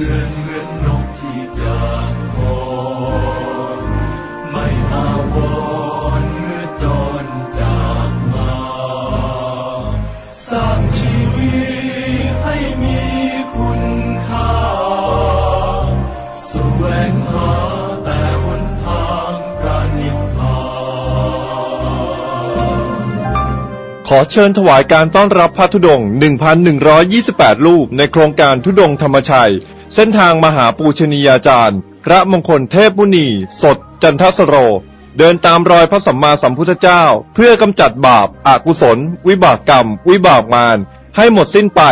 ลือเหมือนายไารเมื่อจรจากมา สร้งหนึ่งหาแหนทางระขอเชิญถวายการต้อนรับพระธุดง1,128 รูปในโครงการธุดงธรรมชัย เส้นทางมหาปูชนียาจารย์ พระมงคลเทพมุนี สด จันทสโร เดินตามรอยพระสัมมาสัมพุทธเจ้า เพื่อกำจัดบาปอากุศล วิบากกรรม วิบากมารให้หมดสิ้นไป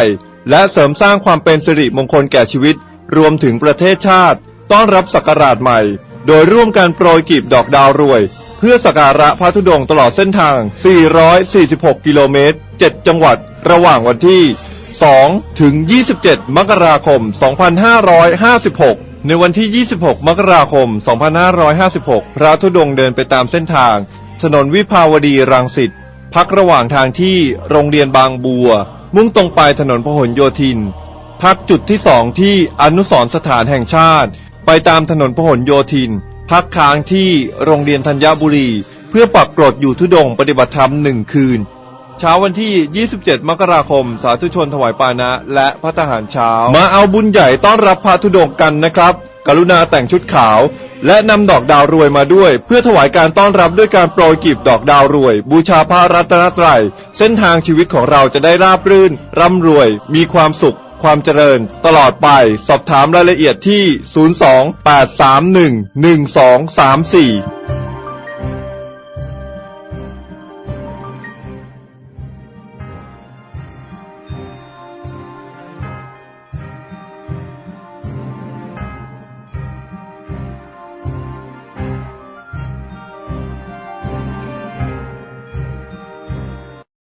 และเสริมสร้างความเป็นสิริมงคลแก่ชีวิต รวมถึงประเทศชาติ ต้อนรับศักราชใหม่ โดยร่วมกันโปรยกีบดอกดาวรวย เพื่อสักการะพระธุดงค์ตลอดเส้นทาง 446 กิโลเมตร 7 จังหวัด ระหว่างวันที่ 2 ถึง 27 มกราคม 2556 ในวันที่ 26 มกราคม 2556 พระธุดงค์เดินไปตามเส้นทาง ถนนวิภาวดีรังสิต พักระหว่างทางที่โรงเรียนบางบัว มุ่งตรงไปถนนพหลโยธิน พักจุดที่สองที่อนุสรสถานแห่งชาติ ไปตามถนนพหลโยธิน พักค้างที่โรงเรียนธัญบุรี เพื่อปักกรดอยู่ทุดงปฏิบัติธรรมหนึ่งคืน เช้าวันที่ 27 มกราคม สาธุชนถวายปานะ และพระทหารเช้า มาเอาบุญใหญ่ต้อนรับพระธุดงค์กันนะครับ กรุณาแต่งชุดขาว และนำดอกดาวรวยมาด้วย เพื่อถวายการต้อนรับด้วยการโปรยกีบดอกดาวรวย บูชาพระรัตนตรัย เส้นทางชีวิตของเราจะได้ราบรื่น ร่ำรวย มีความสุข ความเจริญ ตลอดไป สอบถามรายละเอียดที่ 028311234